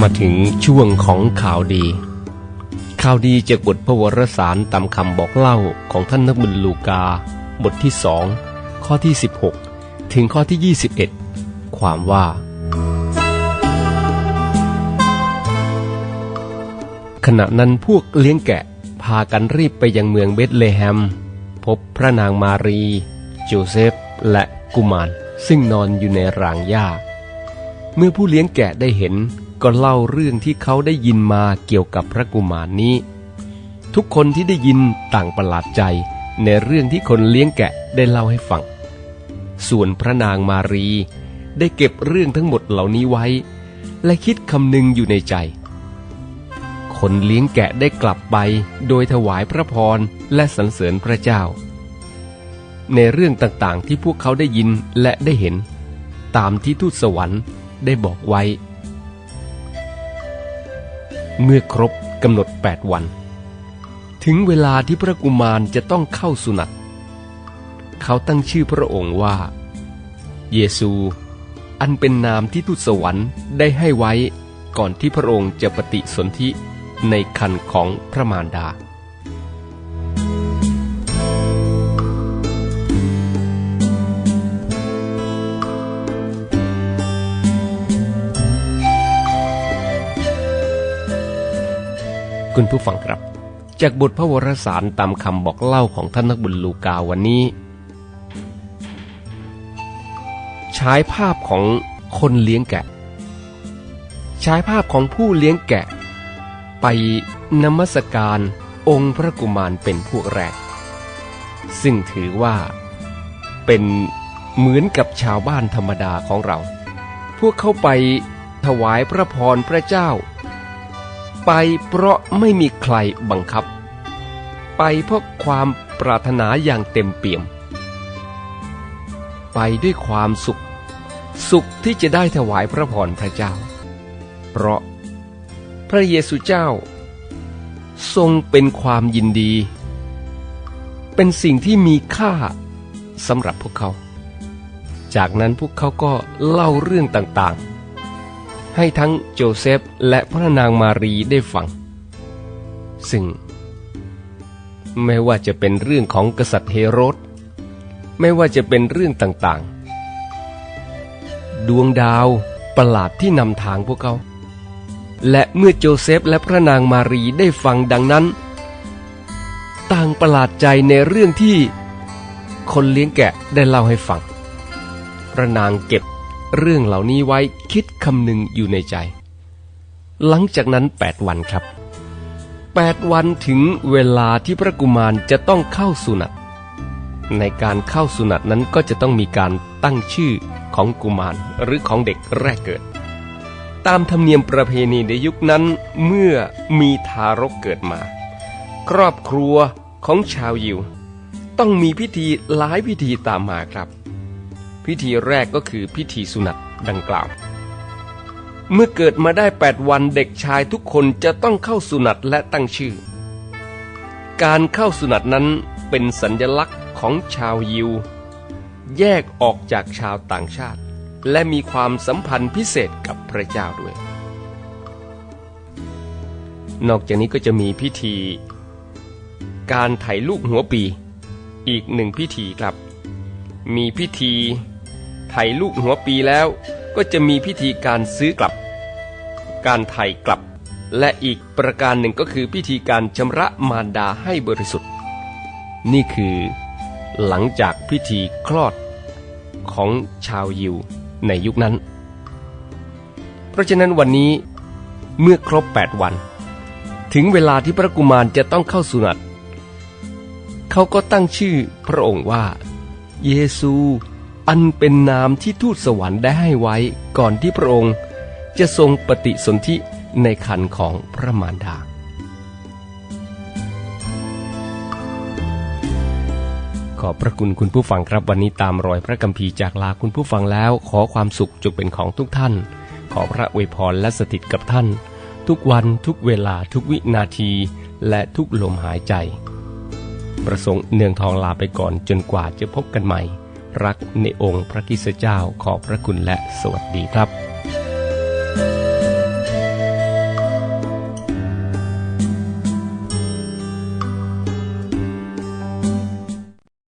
มาถึงช่วงของข่าวดี ข่าวดีจากบทพระวรสารตามคำบอกเล่าของท่านนักบุญลูกา บทที่สองข้อที่ 16 ถึงข้อที่ 21 ความว่า ขณะนั้นพวกเลี้ยงแกะพากันรีบไปยังเมืองเบธเลแฮม พบพระนางมารี โจเซฟ และกุมารซึ่งนอนอยู่ในรางหญ้า เมื่อผู้เลี้ยงแกะได้เห็น ก็เล่าเรื่องที่เขาได้ยินมาเกี่ยวกับพระกุมารนี้ ทุกคนที่ได้ยินต่างประหลาดใจในเรื่องที่คนเลี้ยงแกะได้เล่าให้ฟัง ส่วนพระนางมารีได้เก็บเรื่องทั้งหมดเหล่านี้ไว้ และคิดคำนึงอยู่ในใจ คนเลี้ยงแกะได้กลับไปโดยถวายพระพรและสรรเสริญพระเจ้า ในเรื่องต่างๆที่พวกเขาได้ยินและได้เห็น ตามที่ทูตสวรรค์ได้บอกไว้ เมื่อครบกำหนด 8 วัน ถึงเวลาที่พระกุมารจะต้องเข้าสุนัตเขาตั้งชื่อพระองค์ว่า เยซู อันเป็นนามที่ทูตสวรรค์ได้ให้ไว้ก่อนที่พระองค์จะปฏิสนธิในคันของพระมารดา คุณผู้ฟังครับ จากบทพระวรสารตามคำบอกเล่าของท่านนักบุญลูกาวันนี้ ใช้ภาพของคนเลี้ยงแกะ ใช้ภาพของผู้เลี้ยงแกะ ไปนมัสการองค์พระกุมารเป็นพวกแรก ซึ่งถือว่าเป็นเหมือนกับชาวบ้านธรรมดาของเรา พวกเข้าไปถวายพระพรพระเจ้า ไปเพราะไม่มีใครบังคับ ไปเพราะความปรารถนาอย่างเต็มเปี่ยม ไปด้วยความสุข สุขที่จะได้ถวายพระพรพระเจ้า เพราะพระเยซูเจ้า ทรงเป็นความยินดี เป็นสิ่งที่มีค่าสำหรับพวกเขา จากนั้นพวกเขาก็เล่าเรื่องต่างๆ ให้ทั้งโจเซฟและพระนางมารีได้ฟัง ซึ่ง ไม่ว่าจะเป็นเรื่องของกษัตริย์เฮโรดไม่ว่าจะเป็นเรื่องต่างๆ ดวงดาวประหลาดที่นำทางพวกเขา และเมื่อโจเซฟและพระนางมารีได้ฟังดังนั้น ต่างประหลาดใจในเรื่องที่คนเลี้ยงแกะได้เล่าให้ฟัง พระนางเก็บ เรื่องเหล่านี้ไว้คิดคำหนึ่งอยู่ในใจ หลังจากนั้นแปดวันครับแปดวันถึงเวลาที่พระกุมารจะต้องเข้าสุนัตในการเข้าสุนัตนั้นก็จะต้องมีการตั้งชื่อของกุมารหรือของเด็กแรกเกิด ตามธรรมเนียมประเพณีในยุคนั้นเมื่อมีทารกเกิดมา ครอบครัวของชาวยิว ต้องมีพิธีหลายพิธีตามมาครับ พิธีแรกก็คือพิธีสุนัตดังกล่าว เมื่อเกิดมาได้ 8 วันเด็กชายทุกคนจะต้องเข้าสุนัตและตั้งชื่อ การเข้าสุนัตนั้นเป็นสัญญลักษณ์ของชาวยิว แยกออกจากชาวต่างชาติ และมีความสัมพันธ์พิเศษกับพระเจ้าด้วย นอกจากนี้ก็จะมีพิธี การไถ่ลูกหัวปี อีกหนึ่งพิธีครับ มีพิธี ไถลูกหัวปีแล้วก็จะมีพิธีการซื้อกลับ การไถ่กลับ และอีกประการหนึ่งก็คือพิธีการชำระมารดาให้บริสุทธิ์ นี่คือ หลังจากพิธีคลอดของชาวยิวในยุคนั้น เพราะฉะนั้นวันนี้เมื่อครบ 8 วัน ถึงเวลาที่พระกุมารจะต้องเข้าสุนัตเขาก็ตั้งชื่อพระองค์ว่า เยซู อันเป็นนามที่ทูตสวรรค์ได้ให้ไว้ก่อนที่พระองค์ จะทรงปฏิสนธิในคันของพระมารดา ขอบพระคุณคุณผู้ฟังครับวันนี้ตามรอยพระกัมภีร์จากลาคุณผู้ฟังแล้วขอความสุขจงเป็นของทุกท่าน ขอพระอวยพรและสถิตกับท่าน ทุกวันทุกเวลาทุกวินาที และทุกลมหายใจ ประสงค์เนืองทองลาไปก่อนจนกว่าจะพบกันใหม่ รักในองค์พระกิสเจ้าขอบพระคุณและสวัสดีครับ